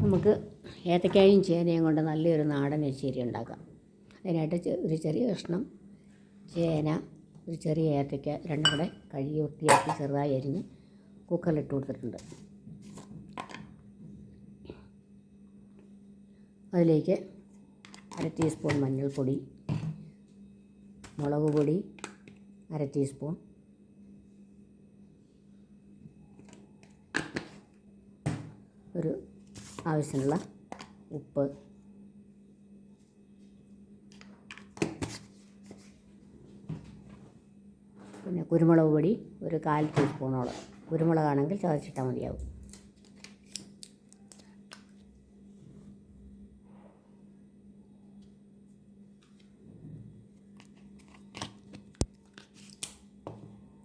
നമുക്ക് ഏത്തക്കായും ചേനയും കൊണ്ട് നല്ലൊരു നാടൻ എച്ചേരി ഉണ്ടാക്കാം. അതിനായിട്ട് ഒരു ചെറിയ കഷ്ണം ചേന ഒരു ചെറിയ ഏത്തക്ക രണ്ടും കൂടെ കഴുകി വൃത്തിയാക്കി ചെറുതായി അരിഞ്ഞ് കുക്കറിലിട്ട് കൊടുത്തിട്ടുണ്ട്. അതിലേക്ക് അര ടീസ്പൂൺ മഞ്ഞൾപ്പൊടി മുളക് പൊടി അര ടീസ്പൂൺ ഒരു ആവശ്യമുള്ള ഉപ്പ്. പിന്നെ കുരുമുളക് പൊടി ഒരു കാൽ ടീസ്പൂണോളം. കുരുമുളകാണെങ്കിൽ ചതച്ചിട്ടാൽ മതിയാവും.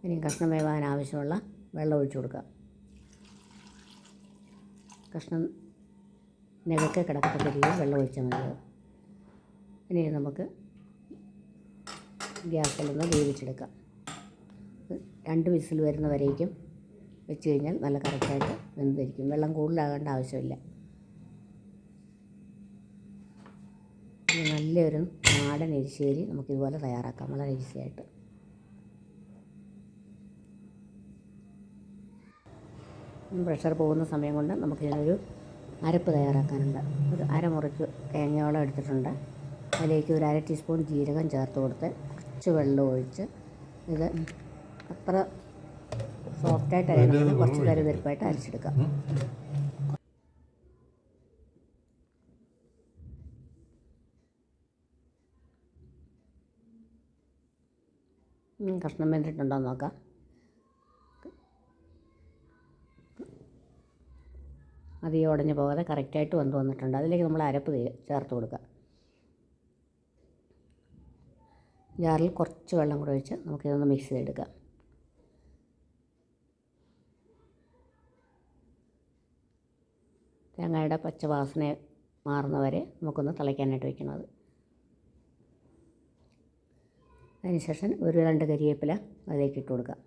ഇനി കഷ്ണം വേവാൻ ആവശ്യമുള്ള വെള്ളം ഒഴിച്ചു കൊടുക്കുക. കഷ്ണം നികക്കെ കിടക്കത്തക്ക രീതിയിൽ വെള്ളം ഒഴിച്ചാൽ മതിയാവും ഇനി നമുക്ക് ഗ്യാസിലൊന്ന് വേവിച്ചെടുക്കാം. രണ്ട് വിസിൽ വരുന്നവരേക്കും വെച്ച് കഴിഞ്ഞാൽ നല്ല കറക്റ്റായിട്ട് വെന്തിരിക്കും. വെള്ളം കൂടുതലാകേണ്ട ആവശ്യമില്ല. നല്ലൊരു നാടൻ എരിശ്ശേരി നമുക്കിതുപോലെ തയ്യാറാക്കാം. വളരെ ഈസിയായിട്ട്. പ്രഷർ പോകുന്ന സമയം കൊണ്ട് നമുക്കിതിനൊരു അരപ്പ് തയ്യാറാക്കാനുണ്ട്. ഒരു അരമുറിക്ക് തേങ്ങയോളം എടുത്തിട്ടുണ്ട്. അതിലേക്ക് ഒരു അര ടീസ്പൂൺ ജീരകം ചേർത്ത് കൊടുത്ത് കുറച്ച് വെള്ളം ഒഴിച്ച് ഇത് അത്ര സോഫ്റ്റായിട്ട് അരിയണമെങ്കിൽ കുറച്ച് കരുതരിപ്പായിട്ട് അരച്ചെടുക്കാം. കഷ്ണം വെന്തിട്ടുണ്ടോ എന്ന് നോക്കാം. അധികം ഉടഞ്ഞു പോകാതെ കറക്റ്റായിട്ട് വന്ന് വന്നിട്ടുണ്ട്. അതിലേക്ക് നമ്മൾ അരപ്പ് ചേർത്ത് കൊടുക്കുക. ജാറിൽ കുറച്ച് വെള്ളം കൂടെ ഒഴിച്ച് നമുക്കിതൊന്ന് മിക്സ് ചെയ്തെടുക്കാം. തേങ്ങയുടെ പച്ച വാസന മാറുന്നവരെ നമുക്കൊന്ന് തിളയ്ക്കാനായിട്ട് വെക്കണം അത്. അതിനുശേഷം ഒരു രണ്ട് കരിവേപ്പില അതിലേക്ക് ഇട്ട് കൊടുക്കാം.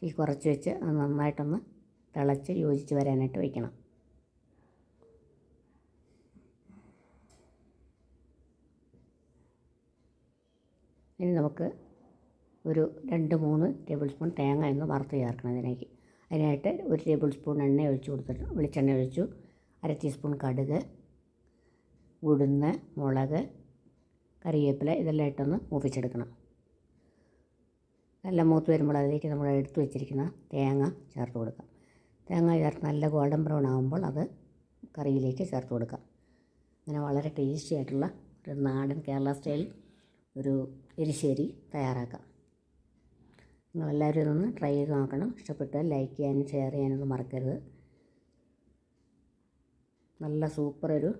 തീ കുറച്ച് വെച്ച് അത് നന്നായിട്ടൊന്ന് തിളച്ച് യോജിച്ച് വരാനായിട്ട് വയ്ക്കണം. ഇനി നമുക്ക് ഒരു രണ്ട് മൂന്ന് ടേബിൾ സ്പൂൺ തേങ്ങ ഒന്ന് വറുത്ത് ചേർക്കണം ഇതിലേക്ക്. അതിനായിട്ട് ഒരു ടേബിൾ സ്പൂൺ എണ്ണ ഒഴിച്ച് കൊടുത്തിട്ട് വെളിച്ചെണ്ണ ഒഴിച്ചു അര ടീസ്പൂൺ കടുക് ഉഴുന്ന് മുളക് കറിവേപ്പില ഇതെല്ലാം ഇട്ടൊന്ന് മൂപ്പിച്ചെടുക്കണം. നല്ല മൂത്ത് വരുമ്പോൾ അതിലേക്ക് നമ്മൾ എടുത്തു വെച്ചിരിക്കുന്ന തേങ്ങ ചേർത്ത് കൊടുക്കാം. തേങ്ങ ചേർത്ത് നല്ല ഗോൾഡൻ ബ്രൗൺ ആകുമ്പോൾ അത് കറിയിലേക്ക് ചേർത്ത് കൊടുക്കാം. അങ്ങനെ വളരെ ടേസ്റ്റി ആയിട്ടുള്ള ഒരു നാടൻ കേരള സ്റ്റൈൽ ഒരു എരിശ്ശേരി തയ്യാറാക്കാം. നിങ്ങളെല്ലാവരും ഇതൊന്ന് ട്രൈ ചെയ്ത് നോക്കണം. ഇഷ്ടപ്പെട്ടാൽ ലൈക്ക് ചെയ്യാനും ഷെയർ ചെയ്യാനൊന്നും മറക്കരുത്. നല്ല സൂപ്പർ ഒരു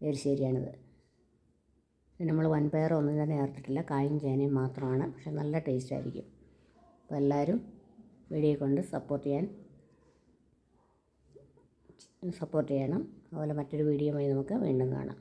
എരിശ്ശേരിയാണിത്. ഇത് നമ്മൾ വൻപയറോ ഒന്നും തന്നെ ചേർത്തിട്ടില്ല. കായും ചേനയും മാത്രമാണ്. പക്ഷെ നല്ല ടേസ്റ്റ് ആയിരിക്കും. അപ്പോൾ എല്ലാവരും വീഡിയോ കൊണ്ട് സപ്പോർട്ട് ചെയ്യാൻ സപ്പോർട്ട് ചെയ്യണം. അതുപോലെ മറ്റൊരു വീഡിയോയുമായി നമുക്ക് വീണ്ടും കാണാം.